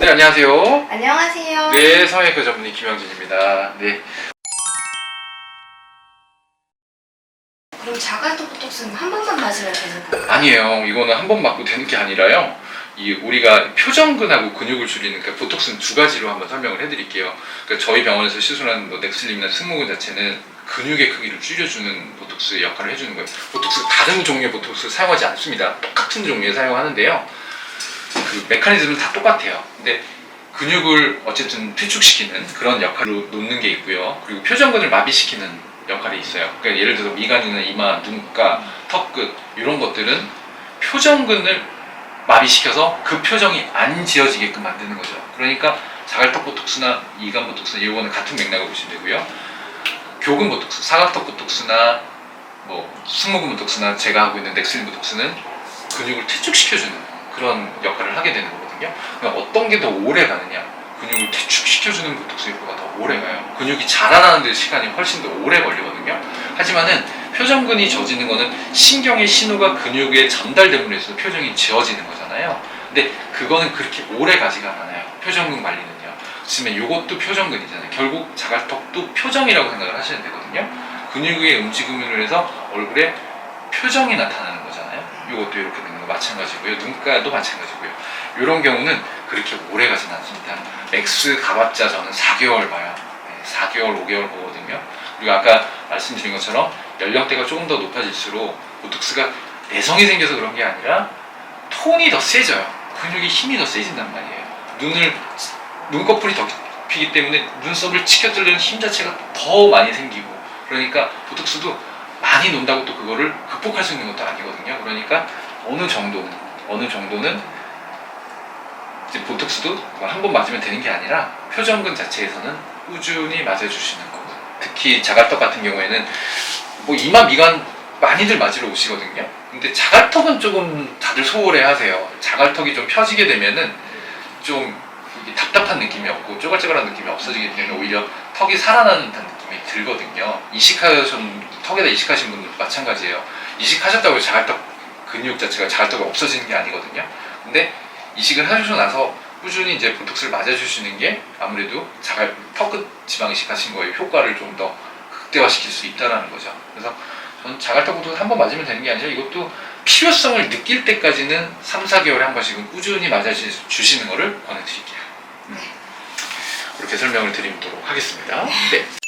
네, 안녕하세요. 안녕하세요. 네, 성형외과 전문의 김영진입니다. 네. 그럼 자갈도 보톡스는 한 번만 맞으면 되는 거예요? 아니에요. 이거는 한 번 맞고 되는 게 아니라요. 이 우리가 표정근하고 근육을 줄이는 그 보톡스는 두 가지로 한번 설명을 해드릴게요. 그러니까 저희 병원에서 시술하는 뭐 넥슬림이나 승모근 자체는 근육의 크기를 줄여주는 보톡스 역할을 해주는 거예요. 보톡스 다른 종류의 보톡스 사용하지 않습니다. 똑같은 종류의 사용하는데요. 그 메커니즘은 다 똑같아요. 근데 근육을 어쨌든 퇴축시키는 그런 역할로 놓는 게 있고요. 그리고 표정근을 마비시키는 역할이 있어요. 그러니까 예를 들어서 미간이나 이마, 눈가, 턱끝 이런 것들은 표정근을 마비시켜서 그 표정이 안 지어지게끔 만드는 거죠. 그러니까 자갈턱 보톡스나 이간 보톡스나 이거는 같은 맥락을 보시면 되고요. 교근 보톡스, 사각턱 보톡스나 뭐 승모근 보톡스나 제가 하고 있는 넥슬린 보톡스는 근육을 퇴축시켜주는 그런 역할을 하게 되는 거거든요. 그러니까 어떤 게 더 오래 가느냐? 근육을 퇴축시켜주는 보톡스 효과가 더 오래 가요. 근육이 자라나는 데 시간이 훨씬 더 오래 걸리거든요. 하지만은 표정근이 젖이는 거는 신경의 신호가 근육에 전달됨으로 해서 표정이 지어지는 거잖아요. 근데 그거는 그렇게 오래 가지가 않아요. 표정근 관리는요. 그렇지만 이것도 표정근이잖아요. 결국 자갈턱도 표정이라고 생각을 하시면 되거든요. 근육의 움직임으로 해서 얼굴에 표정이 나타나는 거잖아요. 이것도 이렇게 되는 거 마찬가지고요. 눈가도 마찬가지고요. 이런 경우는 그렇게 오래 가진 않습니다. 맥스 가봤자 저는 4개월 봐요. 네, 4개월, 5개월 보거든요. 그리고 아까 말씀드린 것처럼 연령대가 조금 더 높아질수록 보톡스가 내성이 생겨서 그런 게 아니라 톤이 더 세져요. 근육이 힘이 더 세진단 말이에요. 눈을 눈꺼풀이 더 피기 때문에 눈썹을 치켜들려는 힘 자체가 더 많이 생기고 그러니까 보톡스도 많이 논다고 또 그거를 극복할 수 있는 것도 아니거든요. 그러니까 어느 정도는 어느 정도는 이제 보톡스도 한 번 맞으면 되는 게 아니라 표정근 자체에서는 꾸준히 맞아주시는 거고 특히 자갈턱 같은 경우에는 뭐 이마 미간 많이들 맞으러 오시거든요. 근데 자갈턱은 조금 다들 소홀해 하세요. 자갈턱이 좀 펴지게 되면은 좀 답답한 느낌이 없고 쪼글쪼글한 느낌이 없어지기 때문에 오히려 턱이 살아나는 듯한 느낌이 들거든요. 이식하신 턱에다 이식하신 분들도 마찬가지예요. 이식하셨다고 자갈턱 근육 자체가 자갈턱이 없어지는 게 아니거든요. 근데 이식을 하시고 나서 꾸준히 이제 보톡스를 맞아주시는 게 아무래도 자갈 턱끝 지방 이식하신 거에 효과를 좀 더 극대화시킬 수 있다라는 거죠. 그래서 저는 자갈턱 보톡스 한 번 맞으면 되는 게 아니라 이것도 필요성을 느낄 때까지는 3, 4개월에 한 번씩은 꾸준히 맞아주시는 거를 권해드릴게요. 음. 그렇게 설명을 드리도록 하겠습니다. 네.